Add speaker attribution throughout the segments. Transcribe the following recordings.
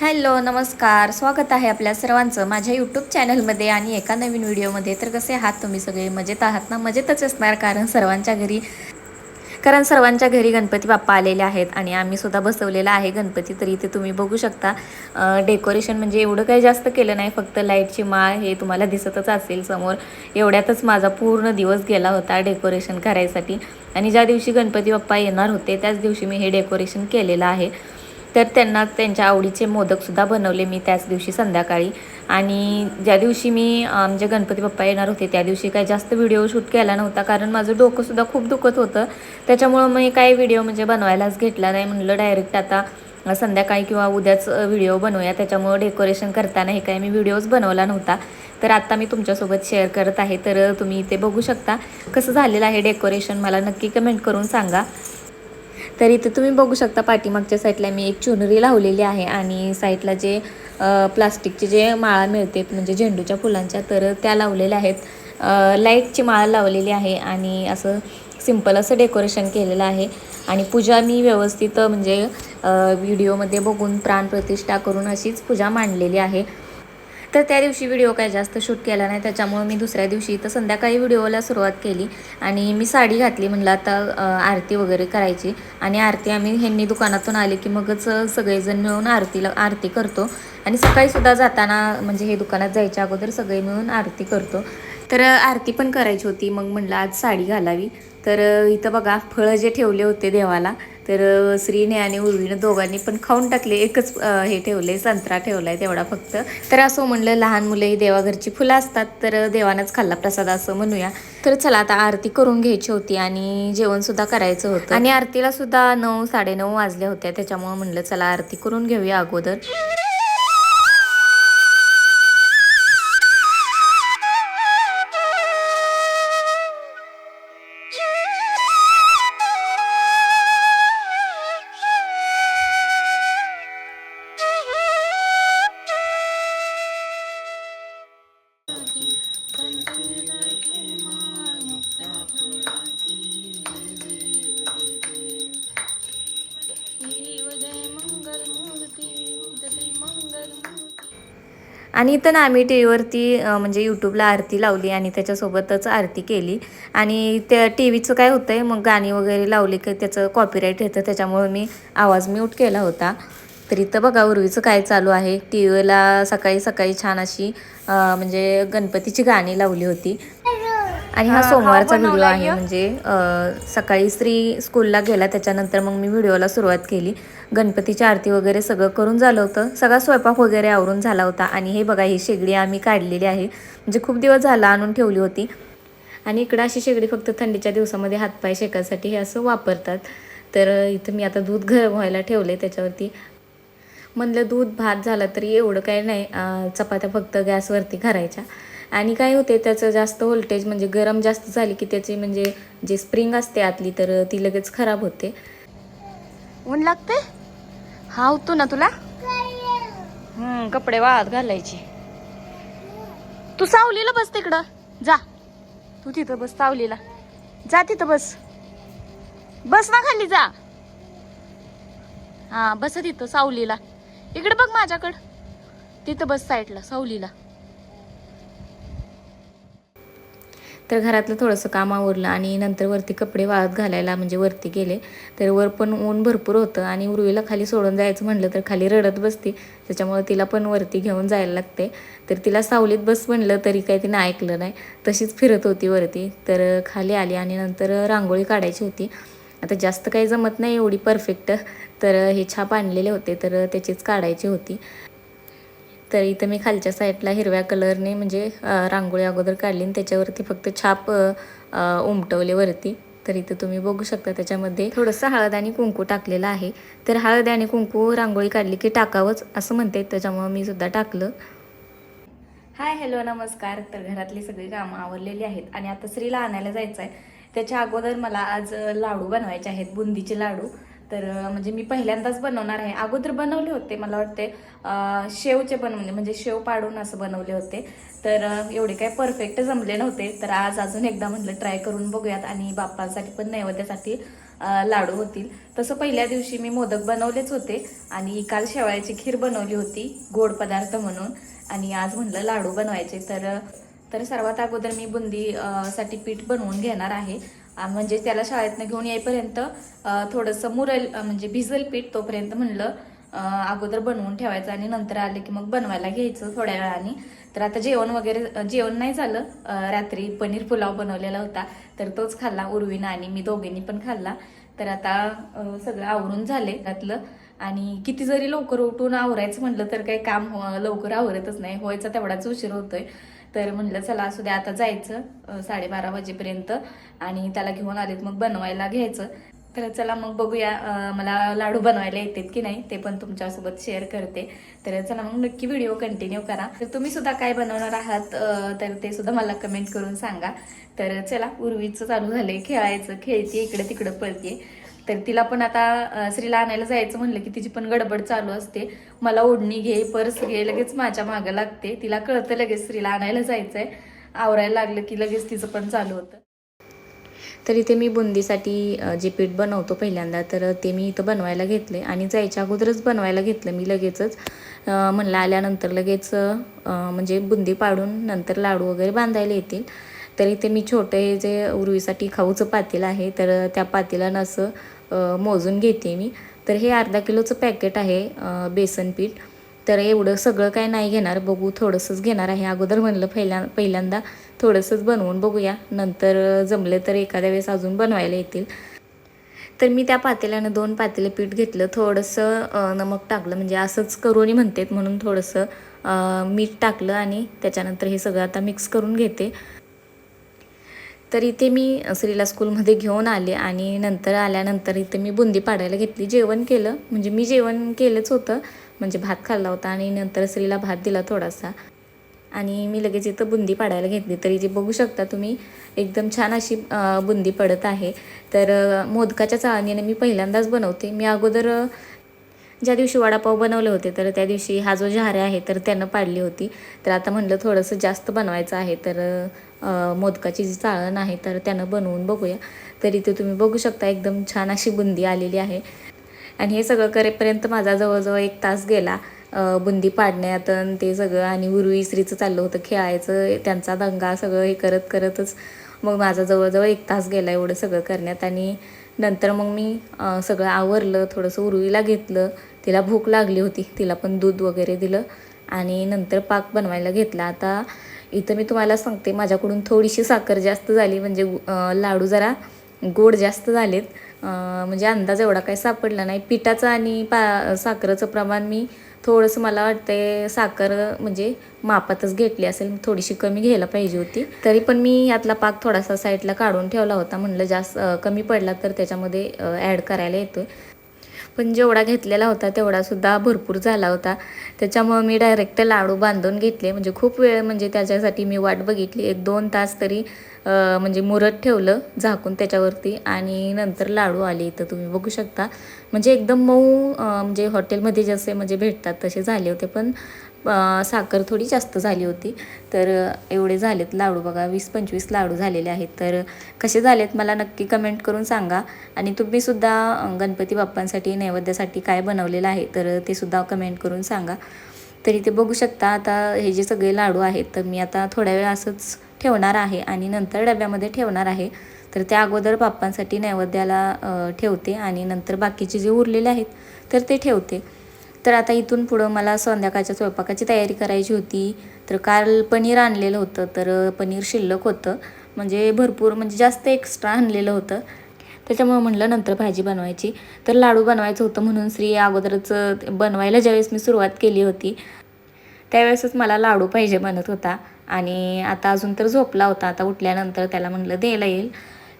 Speaker 1: Hello नमस्कार. स्वागत आहे आपल्या सर्वांचं माझ्या यूट्यूब चॅनलमध्ये आणि एका नवीन व्हिडिओमध्ये. तर कसे आहात तुम्ही सगळे? मजेत आहात ना? मजेतच असणार कारण सर्वांच्या घरी कारण सर्वांच्या घरी गणपती बाप्पा आलेले आहेत आणि आम्ही सुद्धा बसवलेला आहे गणपती. तर इथे तुम्ही बघू शकता डेकोरेशन म्हणजे एवढं काही जास्त केलं नाही. फक्त लाईटची माळ हे तुम्हाला दिसतच असेल समोर. एवढ्यातच माझा पूर्ण दिवस गेला होता डेकोरेशन करायसाठी. आणि ज्या दिवशी गणपती बाप्पा येणार होते त्याच दिवशी मी हे डेकोरेशन केलेलं आहे. तर त्यांना त्यांच्या आवडीचे मोदकसुद्धा बनवले मी त्याच दिवशी संध्याकाळी. आणि ज्या दिवशी मी म्हणजे गणपती बाप्पा येणार होते त्या दिवशी काय जास्त व्हिडिओ शूट केला नव्हता कारण माझं डोकंसुद्धा खूप दुखत होतं. त्याच्यामुळं मी काही व्हिडिओ म्हणजे बनवायलाच घेतला नाही म्हणलं डायरेक्ट आता संध्याकाळी किंवा उद्याच व्हिडिओ बनवूया. त्याच्यामुळं डेकोरेशन करताना हे काय मी व्हिडिओज बनवला नव्हता. तर आत्ता मी तुमच्यासोबत शेअर करत आहे तर तुम्ही इथे बघू शकता कसं झालेलं आहे डेकोरेशन. मला नक्की कमेंट करून सांगा. तर इथे तुम्ही बघू शकता पाठीमागच्या साईडला मी एक चुनरी लावलेली आहे आणि साईडला जे प्लास्टिकचे जे माळा मिळते म्हणजे झेंडूच्या फुलांच्या तर त्या लावलेल्या आहेत. लाईटची माळ लावलेली आहे आणि असं सिंपल असं डेकोरेशन केलेलं आहे. आणि पूजा मी व्यवस्थित म्हणजे व्हिडिओमध्ये बघून प्राणप्रतिष्ठा करून अशीच पूजा मांडलेली आहे. तर त्या दिवशी व्हिडिओ काय जास्त शूट केला नाही. त्याच्यामुळे मी दुसऱ्या दिवशी तर संध्याकाळी व्हिडिओला सुरुवात केली. आणि मी साडी घातली. म्हणलं आता आरती वगैरे करायची. आणि आरती आम्ही ह्यांनी दुकानातून आले की मगच सगळेजण मिळून आरतीला आरती करतो. आणि सकाळीसुद्धा जाताना म्हणजे हे दुकानात जायच्या अगोदर सगळे मिळून आरती करतो. तर आरती पण करायची होती. मग म्हणलं आज साडी घालावी. तर इथं बघा फळं जे ठेवले होते देवाला तर श्रीने आणि उर्वीनं दोघांनी पण खाऊन टाकले. एकच हे ठेवले संत्रा ठेवला आहे तेवढा फक्त. तर असं म्हणलं लहान मुलं ही देवाघरची फुलं असतात तर देवानंच खाल्ला प्रसाद असं म्हणूया. तर चला आता आरती करून घ्यायची होती आणि जेवणसुद्धा करायचं होतं. आणि आरतीला सुद्धा नऊ साडेनऊ वाजल्या होत्या त्याच्यामुळे म्हणलं चला आरती करून घेऊया अगोदर. आणि इथं ना आम्ही टी व्हीवरती म्हणजे यूट्यूबला आरती लावली आणि त्याच्यासोबतच आरती केली. आणि त्या टी व्हीचं काय होतं आहे मग गाणी वगैरे लावली की त्याचं कॉपीराईट येतं त्याच्यामुळे मी आवाज म्यूट केला होता. तर इथं बघा उर्वीचं काय चालू आहे. टी व्हीला सकाळी सकाळी छान अशी म्हणजे गणपतीची गाणी लावली होती. आणि हा सोमवारचा व्हिडिओ आहे म्हणजे सकाळी स्त्री स्कूलला गेला त्याच्यानंतर मग मी व्हिडिओला सुरुवात केली. गणपतीची आरती वगैरे सगळं करून झालं होतं. सगळा स्वयंपाक वगैरे आवरून झाला होता. आणि हे बघा ही शेगडी आम्ही काढलेली आहे. म्हणजे खूप दिवस झाला आणून ठेवली होती. आणि इकडं अशी शेगडी फक्त थंडीच्या दिवसामध्ये हातपाय शेकासाठी हे असं वापरतात. तर इथं मी आता दूध गरम व्हायला ठेवले त्याच्यावरती. म्हणलं दूध भात झालं तरी एवढं काही नाही. चपात्या फक्त गॅसवरती करायच्या. आणि काय होते त्याचं जास्त व्होल्टेज म्हणजे गरम जास्त झाली की त्याची म्हणजे जे स्प्रिंग असते आतली तर ती लगेच खराब होते. ऊन लागते हा होतो ना तुला? हम्म, कपडे वाळत घालायचे. तू सावलीला बस तिकडं. जा. तू तिथं बस सावलीला. जा तिथं बस. बस ना खाली जा. हा बस तिथं सावलीला. इकडे बघ माझ्याकडं. तिथं बस साईडला सावलीला. तर घरातलं थोडंसं काम आवरलं आणि नंतर वरती कपडे वाळत घालायला म्हणजे वरती गेले. तर वर पण ऊन भरपूर होतं आणि उर्वीला खाली सोडून जायचं म्हटलं तर खाली रडत बसते. त्याच्यामुळे तिला पण वरती घेऊन जायला लागते. तर तिला सावलीत बस म्हणलं तरी काही तिनं ऐकलं नाही. तशीच फिरत होती वरती. तर खाली आली आणि नंतर रांगोळी काढायची होती. आता जास्त काही जमत नाही एवढी परफेक्ट. तर हे छाप आणलेले होते. तर त्याचीच काढायची होती. तर इथं मी खालच्या साईडला हिरव्या कलरने म्हणजे रांगोळी अगोदर काढली आणि त्याच्यावरती फक्त छाप उमटवले वरती. तर इथं तुम्ही बघू शकता त्याच्यामध्ये थोडंसं हळद आणि कुंकू टाकलेलं आहे. तर हळद आणि कुंकू रांगोळी काढली की टाकावंच असं म्हणते त्याच्यामुळं मी सुद्धा टाकलं. हाय हॅलो नमस्कार. तर घरातली सगळी कामं आवरलेली आहेत आणि आता स्त्रीला आणायला जायचं आहे त्याच्या अगोदर मला आज लाडू बनवायचे आहेत बुंदीचे लाडू. तर म्हणजे मी पहिल्यांदाच बनवणार आहे. अगोदर बनवले होते मला वाटते शेवचे बनवले म्हणजे शेव पाडून असं बनवले होते. तर एवढे काय परफेक्ट जमले नव्हते. तर आज अजून एकदा म्हटलं ट्राय करून बघूयात आणि बाप्पांसाठी पण नैवेद्यासाठी लाडू होतील. तसं पहिल्या दिवशी मी मोदक बनवलेच होते आणि काल शेवळ्याची खीर बनवली होती गोड पदार्थ म्हणून. आणि आज म्हणलं लाडू बनवायचे. तर तर सर्वात अगोदर मी बुंदी साठी पीठ बनवून घेणार आहे. म्हणजे त्याला शाळेतनं घेऊन येईपर्यंत थोडंसं मुरल म्हणजे भिजल पीठ तोपर्यंत म्हणलं अगोदर बनवून ठेवायचं आणि नंतर आले की मग बनवायला घ्यायचं थोड्या वेळाने. तर आता जेवण वगैरे जेवण नाही झालं. रात्री पनीर पुलाव बनवलेला होता. तर तोच खाल्ला उर्वीनं आणि मी दोघींनी पण खाल्ला. तर आता सगळं आवरून झाले त्यातलं आणि किती जरी लवकर उठून आवरायचं म्हटलं तर काही काम हो- लवकर आवरतच नाही. व्हायचा तेवढाच उशीर होतोय. तर म्हणलं चला असू द्या आता जायचं साडेबारा वाजेपर्यंत आणि त्याला घेऊन आलेत. मग बनवायला घ्यायचं. तर चला मग बघूया मला लाडू बनवायला येतात की नाही ते पण तुमच्यासोबत शेअर करते. तर चला मग नक्की व्हिडिओ कंटिन्यू करा. तर तुम्ही सुद्धा काय बनवणार आहात तर ते सुद्धा मला कमेंट करून सांगा. तर चला उर्वीचं चालू झालंय खेळायचं खेळते इकडे तिकडं पळते तर तिला पण आता स्त्रीला श्रीला आणायला जायचं म्हणलं की तिची पण गडबड चालू असते. मला ओढणी घे पर्स घे लगेच माझ्या मागं लागते. तिला कळतं लगेच श्रीला आणायला जायचं आहे आवरायला लागलं की लगेच तिचं पण चालू होतं. तर इथे मी बुंदीसाठी जे पीठ बनवतो पहिल्यांदा तर ते मी इथं बनवायला घेतले आणि जायच्या अगोदरच बनवायला घेतलं मी लगेचच. म्हणलं आल्यानंतर लगेच म्हणजे बुंदी पाडून नंतर लाडू वगैरे बांधायला येतील. तर इथे मी छोटे जे उर्वीसाठी खाऊचं पातेलं आहे तर त्या पातेलानं असं मोजून घेते मी. तर हे अर्धा किलोचं पॅकेट आहे बेसन पीठ. तर एवढं सगळं काय नाही घेणार बघू थोडंसंच घेणार आहे. अगोदर म्हणलं पहिल्या पहिल्यांदा थोडंसंच बनवून बघूया. नंतर जमले तर एखाद्या वेळेस अजून बनवायला येतील. तर मी त्या पातेल्यानं दोन पातेलं पीठ घेतलं. थोडंसं नमक टाकलं. म्हणजे असंच करूनही म्हणतात म्हणून थोडंसं मीठ टाकलं आणि त्याच्यानंतर हे सगळं आता मिक्स करून घेते. तर इथे मी श्रीला स्कूलमध्ये घेऊन आले आणि नंतर आल्यानंतर इथे मी बुंदी पाडायला घेतली. जेवण केलं. म्हणजे मी जेवण केलंच होतं. म्हणजे भात खाल्ला होता आणि नंतर श्रीला भात दिला थोडासा. आणि मी लगेच इथं बुंदी पाडायला घेतली. तरी इथे बघू शकता तुम्ही एकदम छान अशी बुंदी पडत आहे. तर मोदकाच्या चाळणीने मी पहिल्यांदाच बनवते. मी अगोदर ज्या दिवशी वडापाव बनवले होते तर त्या दिवशी हा जो झारे आहे तर त्यानं पाडली होती. तर आता म्हणलं थोडंसं जास्त बनवायचं आहे तर मोदकाची जी चाळण आहे तर त्यानं बनवून बघूया. तर इथे तुम्ही बघू शकता एकदम छान अशी बुंदी आलेली आहे. आणि हे सगळं करेपर्यंत माझा जवळजवळ एक तास गेला बुंदी पाडण्यात आणि ते सगळं आणि उर्वी चाललं होतं खेळायचं त्यांचा दंगा सगळं हे करत करतच मग माझा जवळजवळ एक तास गेला एवढं सगळं करण्यात आणि नंतर मग मी सगळं आवरलं थोडंसं उर्वीला घेतलं. तिला भूक लागली होती. तिला पण दूध वगैरे दिलं आणि नंतर पाक बनवायला घेतला. आता इथं मी तुम्हाला सांगते माझ्याकडून थोडीशी साखर जास्त झाली म्हणजे लाडू जरा गोड जास्त झालेत. म्हणजे अंदाज एवढा काही सापडला नाही. पिठाचं आणि पा साखरेचं प्रमाण मी थोडंसं मला वाटतंय साखर म्हणजे मापातच घेतली असेल थोडीशी कमी घ्यायला पाहिजे होती. तरी पण मी यातला पाक थोडासा साईडला काढून ठेवला होता. म्हणलं जास्त कमी पडला तर त्याच्यामध्ये ॲड करायला येतोय. पण जेवढा घेतलेला होता तेवढासुद्धा भरपूर झाला होता. त्याच्यामुळं मी डायरेक्ट लाडू बांधून घेतले. म्हणजे खूप वेळ म्हणजे त्याच्यासाठी मी वाट बघितली. एक दोन तास तरी म्हणजे मुरत ठेवलं झाकून त्याच्यावरती आणि नंतर लाडू आले इथं. तुम्ही बघू शकता. म्हणजे एकदम मऊ म्हणजे हॉटेलमध्ये जसे म्हणजे भेटतात तसे झाले होते. पण साखर थोडी जास्त झाली होती. तर एवढे झालेत लाडू बघा वीस पंचवीस लाडू झालेले आहेत. तर कसे झालेत मला नक्की कमेंट करून सांगा. आणि तुम्हीसुद्धा गणपती बाप्पांसाठी नैवेद्यासाठी काय बनवलेलं आहे तर ते सुद्धा कमेंट करून सांगा. तरी ते बघू शकता आता हे जे सगळे लाडू आहेत तर मी आता थोड्या वेळ असंच ठेवणार आहे आणि नंतर डब्यामध्ये ठेवणार आहे. तर त्या अगोदर बाप्पांसाठी नैवेद्याला ठेवते आणि नंतर बाकीचे जे उरलेले आहेत तर ते ठेवते. तर आता इथून पुढं मला संध्याकाळच्या स्वयंपाकाची तयारी करायची होती. तर काल पनीर आणलेलं होतं तर पनीर शिल्लक होतं. म्हणजे भरपूर म्हणजे जास्त एक्स्ट्रा आणलेलं होतं. त्याच्यामुळे म्हणलं नंतर भाजी बनवायची. तर लाडू बनवायचं होतं म्हणून श्री अगोदरच बनवायला ज्यावेळेस मी सुरुवात केली होती त्यावेळेसच मला लाडू पाहिजे बनत होता. आणि आता अजून तर झोपला होता. आता उठल्यानंतर त्याला म्हणलं द्यायला येईल.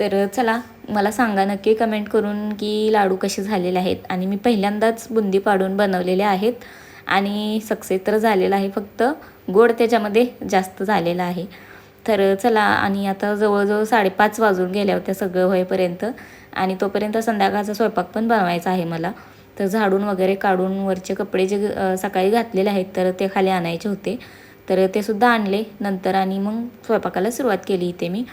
Speaker 1: तर चला मला सांगा नक्की कमेंट करून की लाडू कसे झालेले आहेत. आणि मी पहिल्यांदाच बुंदी पाडून बनवलेले आहेत. आणि सक्सेस तर झालेला आहे फक्त. गोड त्याच्यामध्ये जास्त झालेला आहे. तर चला आणि आता जवळजवळ साडेपाच वाजून गेल्या होत्या सगळं होईपर्यंत. आणि तोपर्यंत संध्याकाळचा स्वयंपाक पण बनवायचा आहे मला. तर झाडून वगैरे काढून वरचे कपडे जे सकाळी घातलेले आहेत तर ते खाली आणायचे होते. तर ते सुद्धा आणले. नंतर आणि मग स्वयंपाकाला सुरुवात केली इथे मी.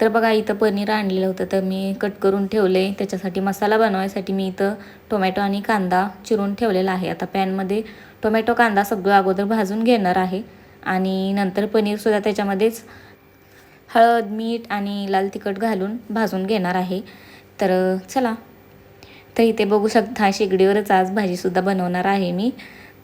Speaker 1: तर बघा इथं पनीर आणलेलं होतं तर मी कट करून ठेवले. त्याच्यासाठी मसाला बनवायसाठी मी इथं टोमॅटो आणि कांदा चिरून ठेवलेला आहे. आता पॅनमध्ये टोमॅटो कांदा सगळं अगोदर भाजून घेणार आहे. आणि नंतर पनीरसुद्धा त्याच्यामध्येच हळद मीठ आणि लाल तिखट घालून भाजून घेणार आहे. तर चला. तर इथे बघू शकता शेगडीवरच आज भाजीसुद्धा बनवणार आहे मी.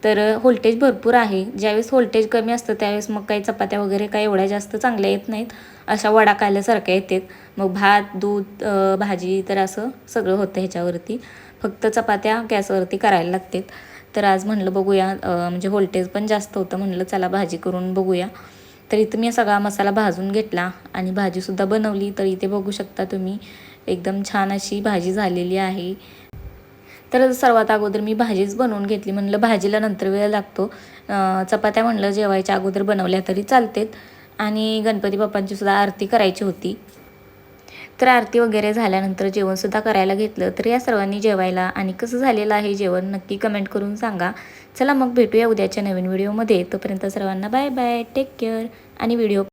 Speaker 1: तर व्होल्टेज भरपूर आहे. ज्यावेळेस व्होल्टेज कमी असतं त्यावेळेस मग काही चपात्या वगैरे काही एवढ्या जास्त चांगल्या येत नाहीत. अशा वडा खायल्यासारख्या येतात. मग भात दूध भाजी तर असं सगळं होतं ह्याच्यावरती. फक्त चपात्या गॅसवरती करायला लागतात. तर आज म्हणलं बघूया म्हणजे व्होल्टेज पण जास्त होतं म्हणलं चला भाजी करून बघूया. तर इथं मी सगळा मसाला भाजून घेतला आणि भाजीसुद्धा बनवली. तर इथे बघू शकता तुम्ही एकदम छान अशी भाजी झालेली आहे. तर सर्वात अगोदर मी भाजीच बनवून घेतली. म्हणलं भाजीला नंतर वेळ लागतो. चपात्या म्हणलं जेवायच्या अगोदर बनवल्या तरी चालतेत. आणि गणपती बाप्पांची सुद्धा आरती करायची होती. तर आरती वगैरे झाल्यानंतर जेवणसुद्धा करायला घेतलं. तर या सर्वांनी जेवायला आणि कसं झालेलं आहे जेवण नक्की कमेंट करून सांगा. चला मग भेटूया उद्याच्या नवीन व्हिडिओमध्ये. तोपर्यंत सर्वांना बाय बाय. Take care. आणि व्हिडिओ